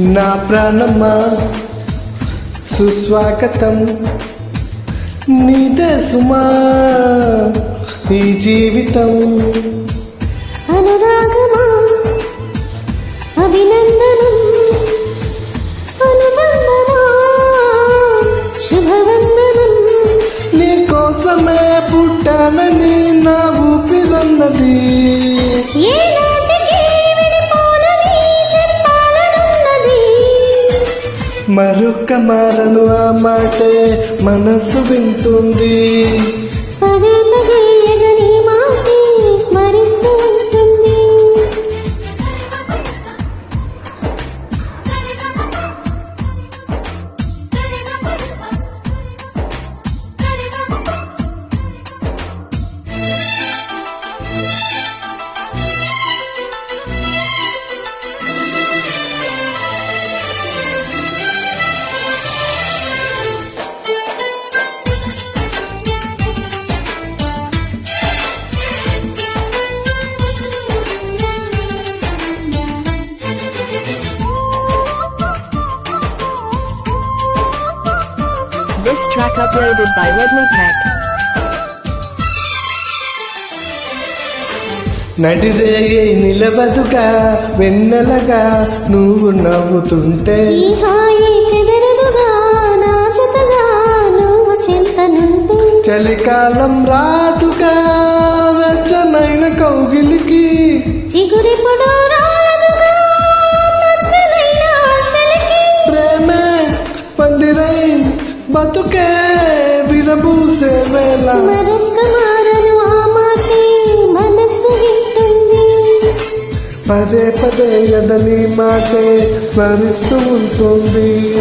నా ప్రాణమా? సుస్వాగతం. నీదే సుమా ఈ జీవితం. అనురాగమా? అభినందనం మరొక్క మారను ఆ మాటే మనసు వింటుంది. Track uploaded by Redmi Tech. నడిరేగే నిలవదుగా వెన్నెలగా నువ్వు నవ్వుతుంటే. ఈ హాయి చెదరదుగా నా జతగా నువ్వు చింతనుంటే. చలికాలం రాదుగా వెచ్చనైన కౌగిలికి. చిగురిపుడు రాలదుగా మచ్చలైన ఆశలకి. ప్రేమే పందిరై బతుకే విరబూసే వేళ. మరొక్క మారను ఆ మాటే మనస్సు వింటుంది. పదే పదే ఎదని మాటే స్మరిస్తూ ఉంటుంది.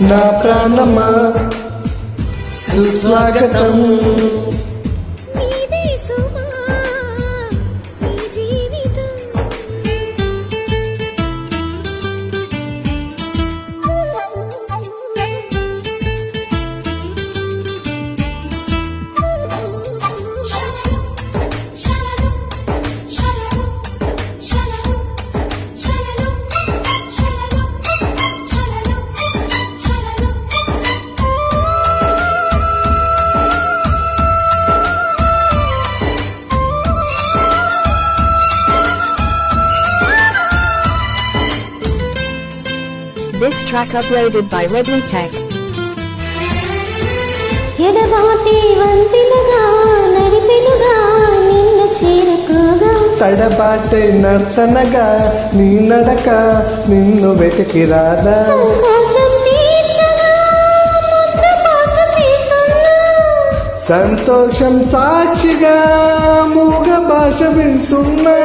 నా ప్రాణమా? సుస్వాగతం. Track uploaded by Redmi Tech. తడబాటే నర్తనగా నీ నడక నిన్ను వెతికి రాదా. సంతోషం సాక్షిగా మూగ భాష వింటున్నా.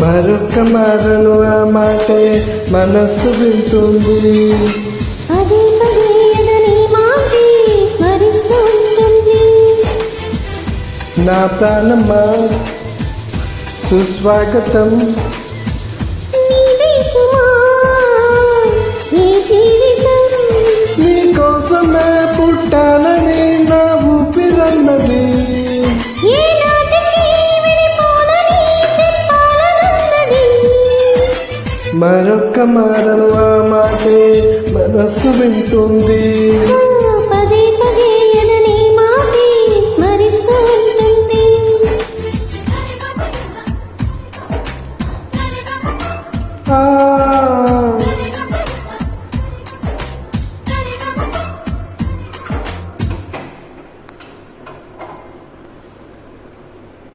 మరొక మారను ఆ మాటే మనస్సు వింటుంది. పదే పదే ఎదని మాటే స్మరిస్తూ ఉంటుంది నా ప్రాణమా? సుస్వాగతం. నీ జీవితం మరొక మారను ఆ మాటే మనస్సు వింటుంది.